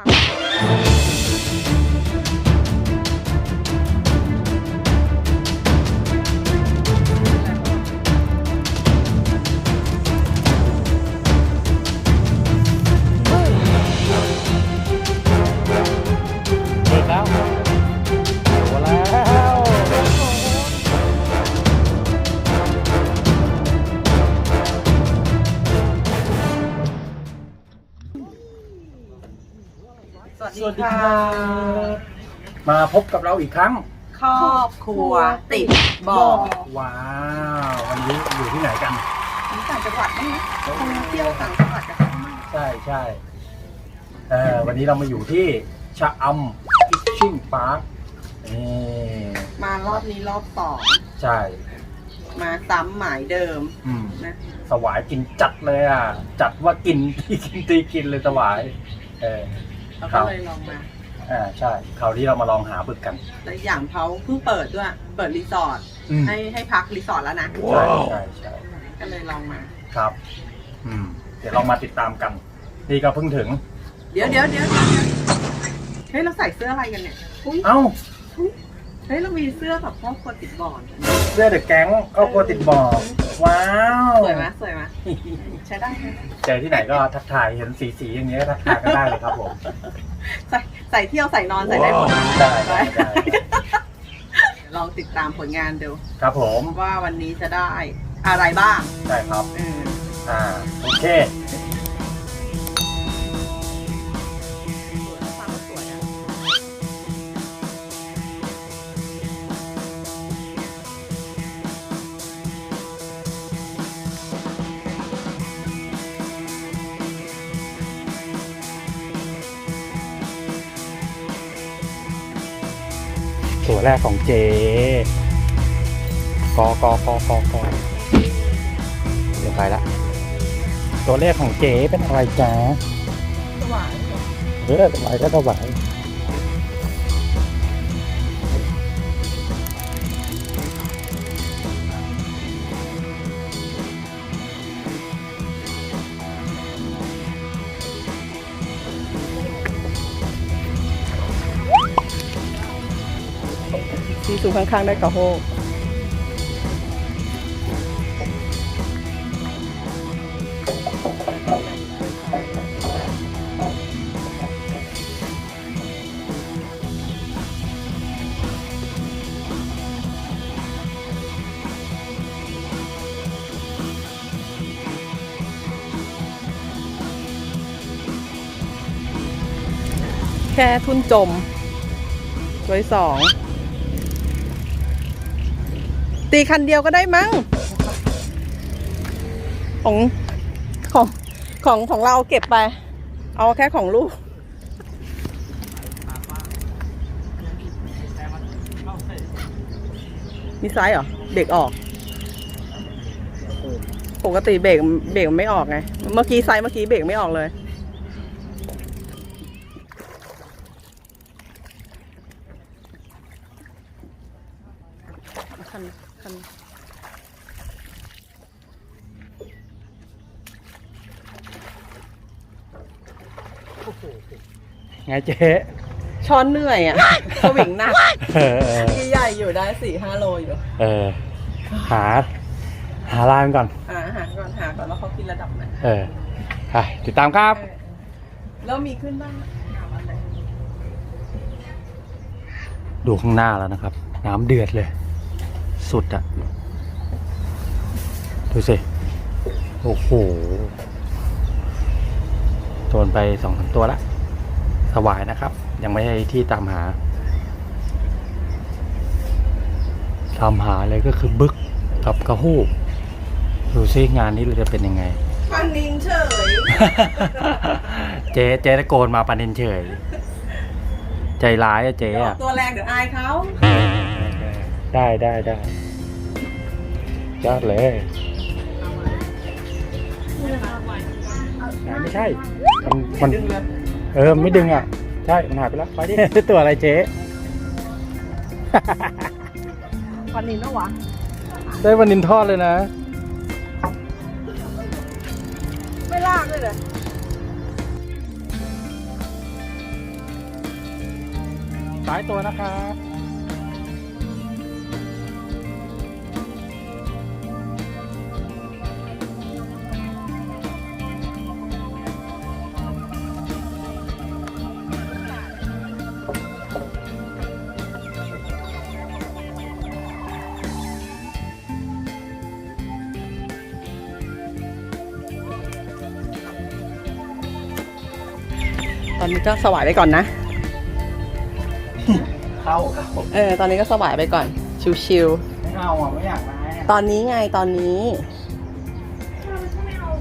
ฟั มาพบกับเราอีกครั้ง ครอบครัวติดบ่อว้าว วันนี้อยู่ที่ไหนกันมีต่างจังหวัดไหมนะคงเที่ยวต่างจังหวัดกันบ้างไหมใช่ใช่เออวันนี้เรามาอยู่ที่ชะอำฟิชชิ่งพาร์คนี่มารอบนี้รอบสองใช่มาซ้ำหมายเดิมอืมนะ สวายกินจัดเลยอะ จัดว่ากินที่กินตีกินเลยสวาย เออ เราครัก็บเลยลองมา อ่าใช่คราวนี้เรามาลองหาบึกกัน แต่อีกอย่างเขาเพิ่งเปิดด้วย เปิดรีสอร์ทอืมให้ให้พักรีสอร์ทแล้วนะใช่ใช่ใช่ก็เลยลองมา ครับ อืม เดี๋ยวลองมาติดตามกัน นี่ก็เพิ่งถึง เดี๋ยวเดี๋ยวเดี๋ยวเดี๋ยวเฮ้ยเราใส่เสื้ออะไรกันเนี่ยอุ๊ยเอ้า เฮ้ยเรามีเสื้อแบบครอบครัวติดบ่อเนี่ยเสื้อเดอะแก๊งครอบครัวติดบ่อ ว้าวสวยไหมสวยไหมใช้ได้ใช่ไหมเจอที่ไหนก็ทักทายเห็นสีสีๆอย่างเงี้ยก็ทักทายก็ได้เลยครับผมใส่ใส่เที่ยวใส่นอนใส่ได้หมดนะได้ได้ได้ลองติดตามผลงานดูครับผมว่าวันนี้จะได้อะไรบ้างได้ครับเออ อ่าโอเค ตัวแรกของเจกอกอกอกอกอเดี๋ยวไปละ ตัวแรกของเจเป็นอะไรจ๊ะสว่างเออสบายก็สบาย ซีซูข้างๆได้กระโฮกแค่ทุนจมตัวที่สอง ตีคันเดียวก็ได้มั้ง ของของของของเราเก็บไป เอาแค่ของลูก มีไซส์เหรอ เบรกออก ปกติเบรกเบรกไม่ออกไง เมื่อกี้ไซส์เมื่อกี้เบรกไม่ออกเลย คันคัน ไงเจ๊ ช้อนเหนื่อยอะ สวิงหนักเออเออ ใหญ่อยู่ได้สี่ห้าโลอยู่เออ หา หาร้านก่อนหาอาหารก่อนหาก่อนว่าเขากินระดับไหนเออไปติดตามครับ เออแล้วมีขึ้นบ้างไหมดูข้างหน้าแล้วนะครับ น้ำเดือดเลย สุดอะดูสิ โอ้โหโดนไปสองสามตัวละ สวายนะครับ ยังไม่ใช่ที่ตามหา ตามหาเลยก็คือบึกกับกระหู้ดูซิงานนี้เราจะเป็นยังไงฟันนินเฉย เจ๊เจ๊ตะโกนมาปานินเฉย ใจร้ายอะเจ๊อออะกตัวแรงเดี๋ยวอายเขาได้ได้ได้ยอดเลยไม่ใช่ มันมันดึง เออไม่ดึงอะ ใช่มันหายไปแล้วไปดิ ตัวอะไรเจ๊วันนินแล้ววะได้วันนินทอดเลยนะ ไม่ลากเลยเหรอสายตัวนะครับ นนี้ก็สวายไปก่อนนะ เข้าเข้าเออ ตอนนี้ก็สวายไปก่อน ชิวไม่เอาอะไม่อยากมาอะๆตอนนี้ไงตอนนี้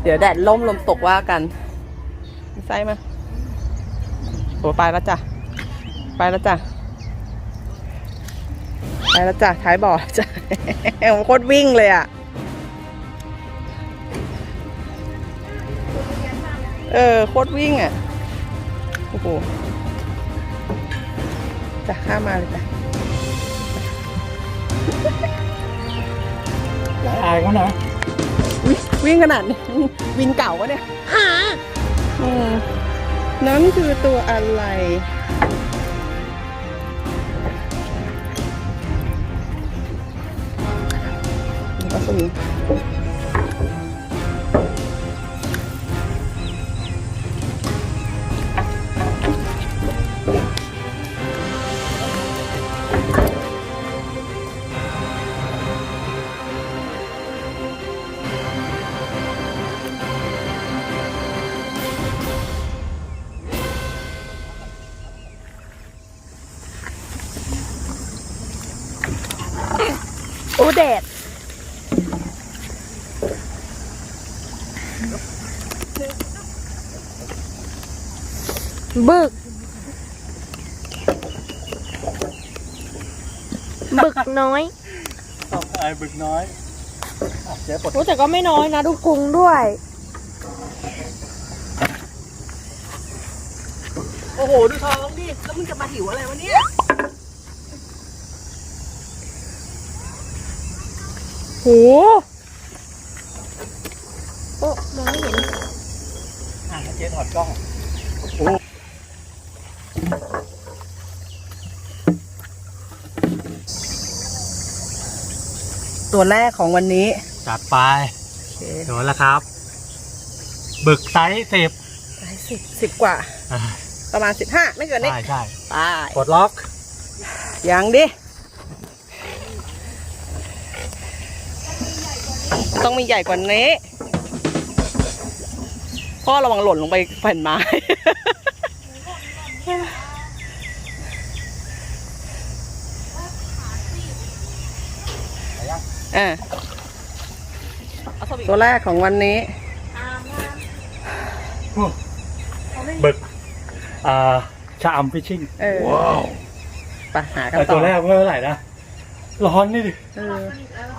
เดี๋ยวแดดล่มลมตกว่ากันมีไส้มาโอ้ไปแล้วจ้ะ ไปแล้วจ้ะ ไปแล้วจ้ะ ท้ายบ่อจ้ะ โคตรวิ่งเลยอะ เออ โคตรวิ่งอะ โอ้โหจ้ะข้ามมาเลยจ้ะอายเขานะวิวิ่งขนาดนี้วินเก่าวะเนี่ยหาอืมนั่นคือตัวอะไรนี่ก็สวิง บึก บึกน้อยต้องอายบึกน้อยอะเจ๊ปลดโอ้แต่ก็ไม่น้อยนะดูกรุงด้วย โอ้โห ดูท้องดิ แล้วมึงจะมาหิวอะไรวะเนี่ย โห โอ้มองไม่เห็น อะเจ๊ถอดกล้อง ตัวแรกของวันนี้จัดไปโอเคโดนแล้วครับ บึกไซส์สิบสิบสิบกว่า ประมาณสิบห้าไม่เกินนี้ใช่ใช่ไปปลดล็อกยังดิ ต้องมีใหญ่กว่านี้พ่อระวังหล่นลงไปแผ่นไม้ อะตัวแรกของวันนี้บึกอ่าชะอำฟิชชิ่งเออไปหากันแต่ต่ตัอวแรกไม่เท่าไหร่นะ ร้อนนี่ดิเออ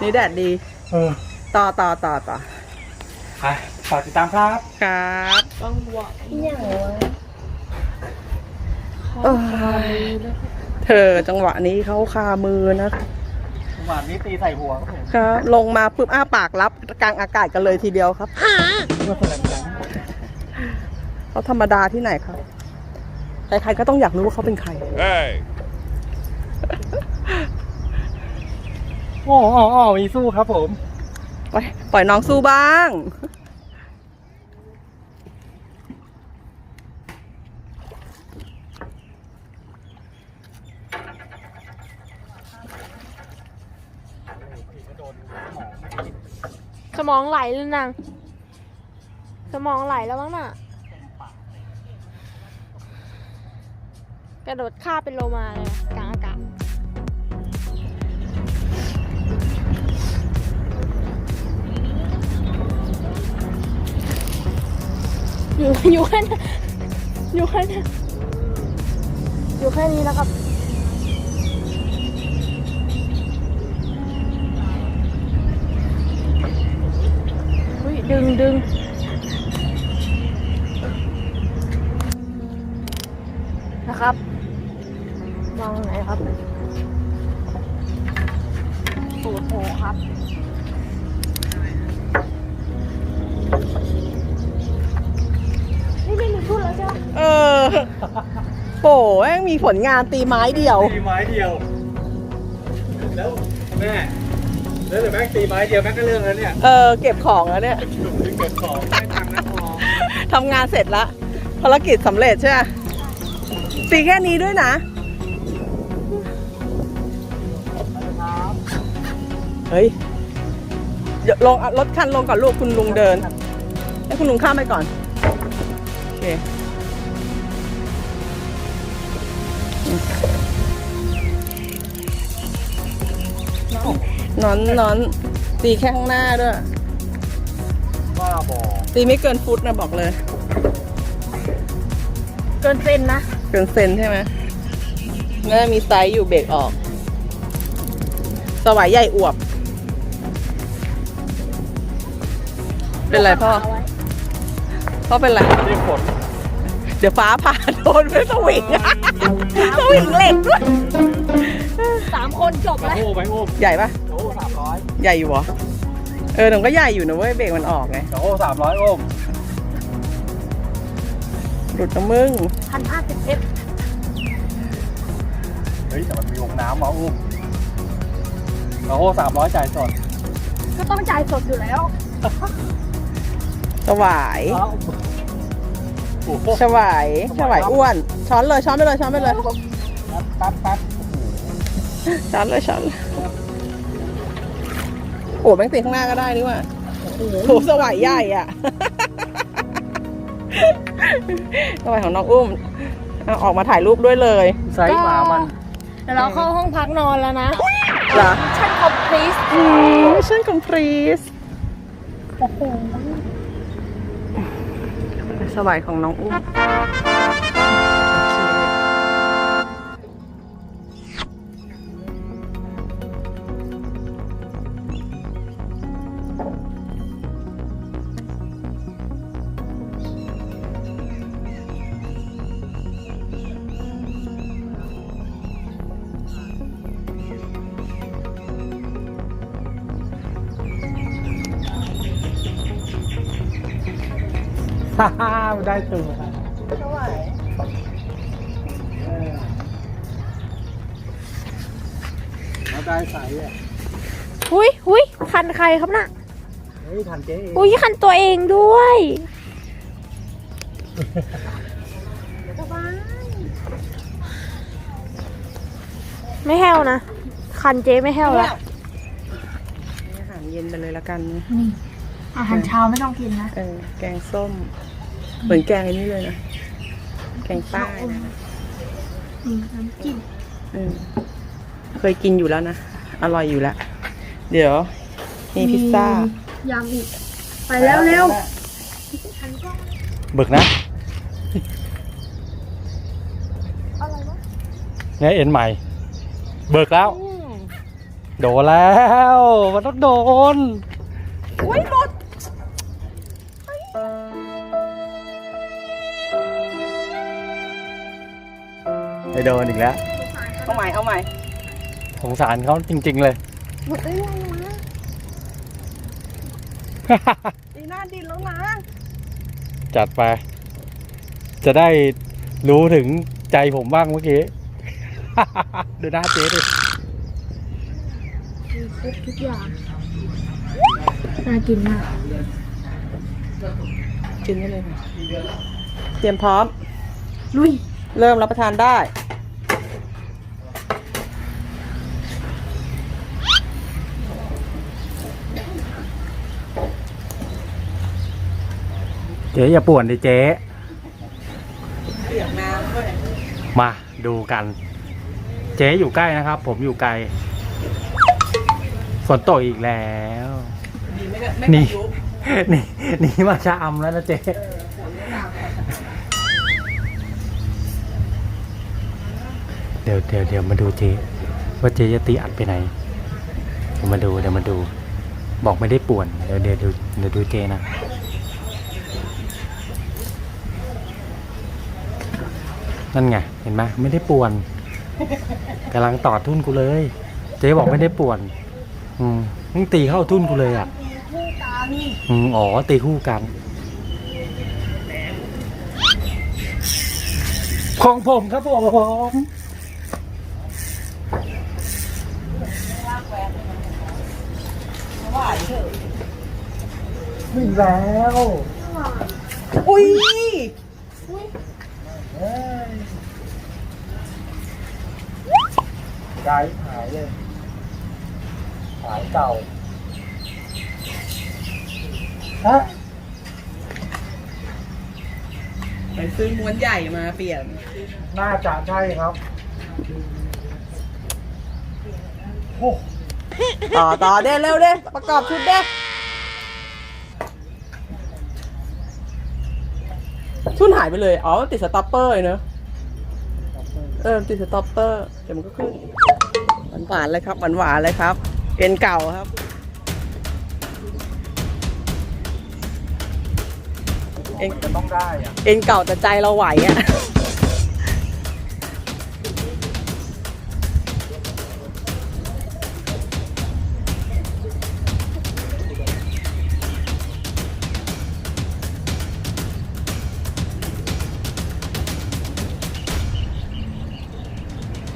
นี่แดดดี เออ ต่อต่อต่อต่อไปฝากติดตามครับ ครับอย่างวะเอ้ยเธอจังหวะนี้เขาคามือนะ จังหวะนี้ตีใส่หัวครับผมครับลงมาปุ๊บอ้าปากรับกลางอากาศกันเลยทีเดียวครับเพื่อแสดงแรงเขาธรรมดาที่ไหนครับใครๆก็ต้องอยากรู้ว่าเขาเป็นใครโอ้โอ้โอ้มีสู้ครับผมปล่อยปล่อยน้องสู้บ้าง สมองไหลเลยนาง สมองไหลแล้วมั้งน่ะ กระโดดข้าเป็นโลมาเลยกลางอากาศอยู่อยู่แค่นั้อยู่แค่นั้อยู่แค่นี้แล้วครับ ดึงดึงนะครับมองไหนครับตูดโผครับนี่ไม่มีพูดแล้วใช่ไหมเออ โป่แม่งมีผลงานตีไม้เดียวตีไม้เดียว แล้วแม่แล้ว เดี๋ยวแม่งตีไม้เดียวแม่งก็เรื่องแล้วเนี่ยเออเก็บของแล้วเนี่ยถึงเก็บของไม่ทำนะพอทำงานเสร็จละภารกิจสำเร็จใช่ไหมตีแค่นี้ด้วยนะเฮ้ยเดี๋ยวลงเอารถคันลงก่อนลูกคุณลุงเดิน ให้คุณลุงข้ามไปก่อน โอเค นอนนอนตีแค่ข้างหน้าด้วย บ้าบอตีไม่เกินฟุตนะบอกเลย เกินเซนนะ เกินเซนใช่ไหมน่าจะมีไซส์อยู่เบรกออก สวายใหญ่อวบ เป็นไรพ่อาไว้พ่อเป็นไร เรียกฝนเดี๋ยวฟ้าผ่าโดนไปสวิงสวิงเหล็กด้วยสามคนจบไปแล้ว โอ้ไปโอ้ ใหญ่ปะโอ้สามร้อย ใหญ่อยู่เหรอเออหนูก็ใหญ่อยู่นะเว้ยเบรกมันออกไงโอ้สามร้อยโอ้มหลุดนะมึงพันห้าสิบเอฟเฮ้ยแต่มันมีวงน้ำมาโอ้มโอ้สามร้อยจ่ายสดก็ต้องจ่ายสดอยู่แล้วสวายเอ้าโอ้โหสวายสวายอ้วน ช้อนเลยช้อนไปเลยช้อนไปเลยแป๊บแป๊บช้อนเลยช้อนเลย โอ้แม่งตีข้างหน้าก็ได้นี่หว่าโหสวายใหญ่อะสวายของน้องอุ้มเอาออกมาถ่ายรูปด้วยเลยไซส์หมามันเดี๋ยวเราเข้าห้องพักนอนแล้วนะเหรอชั้นคอมพลีสมิชชั่นคอมพลีสโอ้โหสวายของน้องอุ้ม ได้ตัวสวายมันได้ไซส์อะอุ้ยอุ้ยคันใครครับน่ะเฮ้ยทันเจ๊เองอุ้ยคันตัวเองด้วยไม่แห้วนะ คันเจ๊ไม่แห้วแล้วอาหารเย็นไปเลยละกันนี่ อาหารเช้าไม่ต้องกินนะเออแกงส้ม เหมือนแกงไอ้นี่เลยนะ แกงใต้นะอืมน้ำจิ้มเออเคยกินอยู่แล้วนะ อร่อยอยู่แล้ว เดี๋ยวมีพิซซ่า ยำอีก ไปแล้วเร็วบึกนะอะไรวะเนี่ยเอ็นใหม่ เบิกแล้ว โดนแล้ว มันต้องโดน อุ้ยหมด โดนอีกแล้ว เอาใหม่เอาใหม่สงสารเขาจริง ๆ เลย หมดได้ยังวะดีหน้าดินแล้วนะจัดไป จะได้รู้ถึงใจผมบ้างเมื่อกี้ ดูหน้าเจ๊ดิมีครบทุกอย่างน่ากินมากกินได้เลยค่ะเตรียมพร้อม ลุย เริ่มรับประทานได้ เจ๊อย่าป่วนดิเจ๊เปียกน้ำด้วยมาดูกัน เจ๊อยู่ใกล้นะครับ ผมอยู่ไกลฝนตกอีกแล้ว ดีไม่ได้ไม่นี่กระยุบนี่นี่มาชะอำแล้วนะเจ๊เดี๋ยวเดี๋ยวเดี๋ยวมาดูเจ๊ว่าเจ๊จะตีอัดไปไหนเดี๋ยวมาดูเดี๋ยวมาดู บอกไม่ได้ป่วนเดี๋ยวเดี๋ยวดูเดี๋ยวดูเจ๊นะ นั่นไง เห็นไหมไม่ได้ป่วนกำลังต่อทุ่นกูเลย เจ๊บอกไม่ได้ป่วน อืมมึงตีเข้าทุ่นกูเลยอะอืมอ๋อตีคู่กันของผมครับผมวิ่งแล้ว อุ้ย ไกด์หายเลยหายเก่าฮะไปซื้อม้วนใหญ่มาเปลี่ยน น่าจะใช่ครับโอ้ ต่อต่อเด้เร็วเด้ประกอบชุดเด้ ชุดหายไปเลย อ๋อมันติดสต็อปเปอร์เลยเนอะเออ ติดสต็อปเปอร์ เดี๋ยวมันก็ขึ้น หวานหวานๆเลยครับ หวานหวานๆเลยครับ เอ็นเก่าครับ เอ็นจะต้องได้อะเอ็นเก่าแต่ใจเราไหวอะ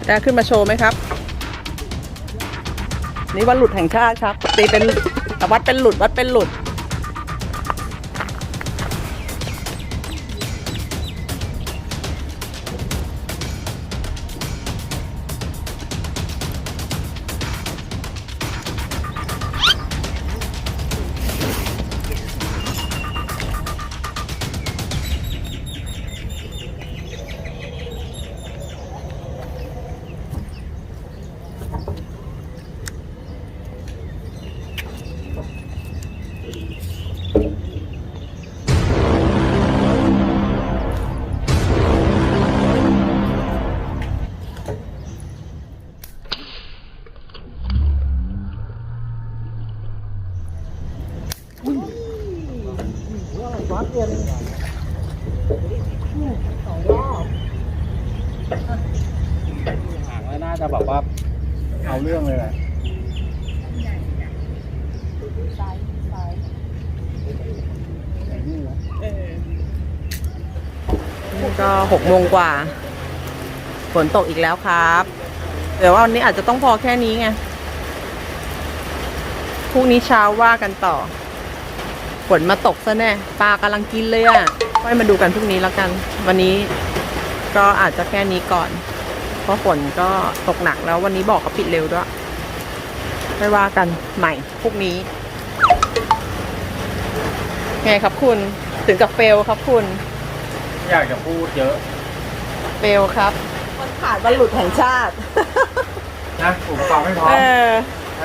ได้ขึ้นมาโชว์ไหมครับ นี่วันหลุดแห่งชาติครับตีเป็นวัดเป็นหลุดวัดเป็นหลุด ก็หกโมงกว่า ฝนตกอีกแล้วครับแต่ว่าวันนี้อาจจะต้องพอแค่นี้ไง พรุ่งนี้เช้าว่ากันต่อ ฝนมาตกซะแน่ ปลากำลังกินเลยอะ่ะไว้มาดูกันพรุ่งนี้แล้วกัน วันนี้ก็อาจจะแค่นี้ก่อน เพราะฝนก็ตกหนักแล้ววันนี้บอกก็ปิดเร็วด้วยไม่ว่ากันใหม่พรุ่งนี้ ไงครับคุณ ถึงกับเฟลครับคุณ ไม่อยากจะพูดเยอะเฟลครับมันขาดบรรลุแห่งชาติ นะผมฟังไม่พร้อเอมอ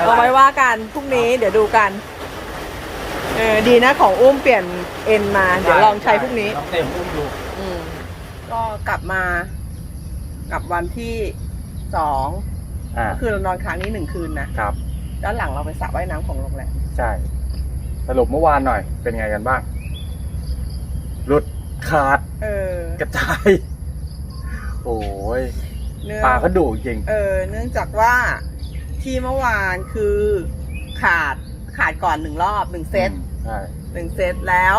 เอาไว้ว่ากันพรุ่งนี้เดี๋ยวดูกัน เออ ดีนะของอุ้มเปลี่ยนเอ็นมา เดี๋ยวลองใช้พรุ่งนี้ ลองเต็มอุ้มดูอืม ก็กลับมา กลับวันที่สองอ่าคือเรานอนค้างนี้หนึ่งคืนนะครับ ด้านหลังเราไปสระว่ายน้ำของโรงแรมใช่ สรุปเมื่อวานหน่อย เป็นไงกันบ้างหลุด ขาดเออ กระจาย โอ้ยเนื่องปลาก็ดุจริง เออ เนื่องจากว่าที่เมื่อวานคือขาดขาดก่อนหนึ่งรอบหนึ่งเซตใช่ หนึ่งเซตแล้ว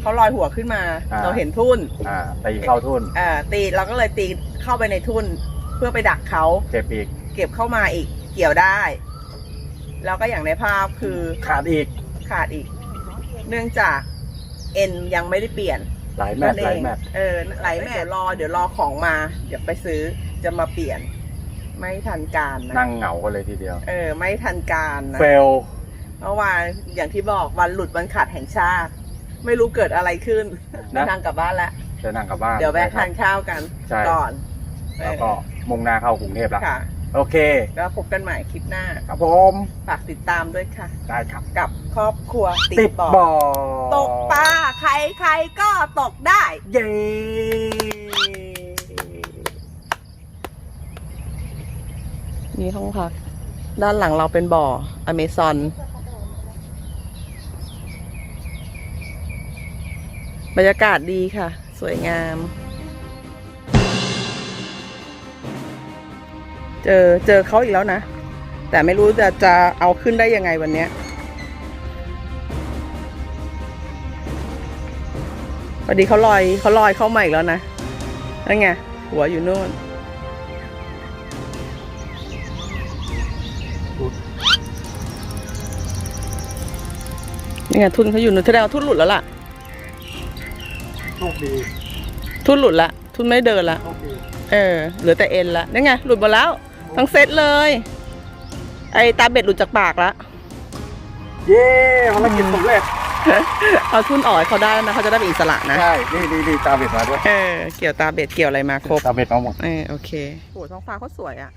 เขาลอยหัวขึ้นมา อ่า เราเห็นทุ่นอ่าตีเข้าทุนเอ่อตีเราก็เลยตีเข้าไปในทุ่น เพื่อไปดักเขาเก็บอีก เก็บเข้ามาอีกเกี่ยวได้ แล้วก็อย่างในภาพคือขาดอีก ขาดอีก เนื่องจากเอ็นยังไม่ได้เปลี่ยน หลายแมตช์นั่นหลายเองแมตช์เออหลายแมตช์รอเดี๋ยวรอของมา เดี๋ยวไปซื้อจะมาเปลี่ยน ไม่ทันการนะนั่งเหงากันเลยทีเดียว เออ ไม่ทันการนะ เฟล เมื่อวานอย่างที่บอกวันหลุดวันขาดแห่งชาติ ไม่รู้เกิดอะไรขึ้นนะทางกลับบ้านแล้วจะนั่งกลับบ้านเดี๋ยวแวะนะคทารับนข้าวกันใช่ก่อนแล้วก็มุ่งหน้าเข้ากรุงเทพแล้วค่ะ โอเค แล้วพบกันใหม่คลิปหน้า ครับผมฝากติดตามด้วยค่ะ ได้ครับ กับครอบครัวติติดดบ่อ บ่อตกปลา ใครใครๆก็ตกได้ เย้นี่ห้องพัก ด้านหลังเราเป็นบ่ออเมซอน บรรยากาศดีค่ะ สวยงาม เจอเจอเขาอีกแล้วนะ แต่ไม่รู้จะจะเอาขึ้นได้ยังไงวันเนี้ย พอดีเขาลอยเขาลอยเข้ามาอีกแล้วนะนั่นไงหัวอยู่นู่นนี่ไงทุนเขาอยู่นู่นแสดงว่าทุนหลุดแล้วล่ะโชคดีทุนหลุดละ ทุนไม่เดินละ โชคดีเออเหลือแต่เอ็นละนี่ไงหลุดหมดแล้ว ทั้งเซตเลย ไอตาเบ็ดหลุดจากปากละ เย้ภารกิจสำเร็จ เอาทุนอ่อยเขาได้แล้วนะเขาจะได้เป็นอิสระนะ ใช่ นี่ดีดีตาเบ็ดมาด้วย เออ เกี่ยวตาเบ็ดเกี่ยวอะไรมาครบ ตาเบ็ดมาหมด เออ โอเคโหท้องฟ้าเขาสวยอะ่ะ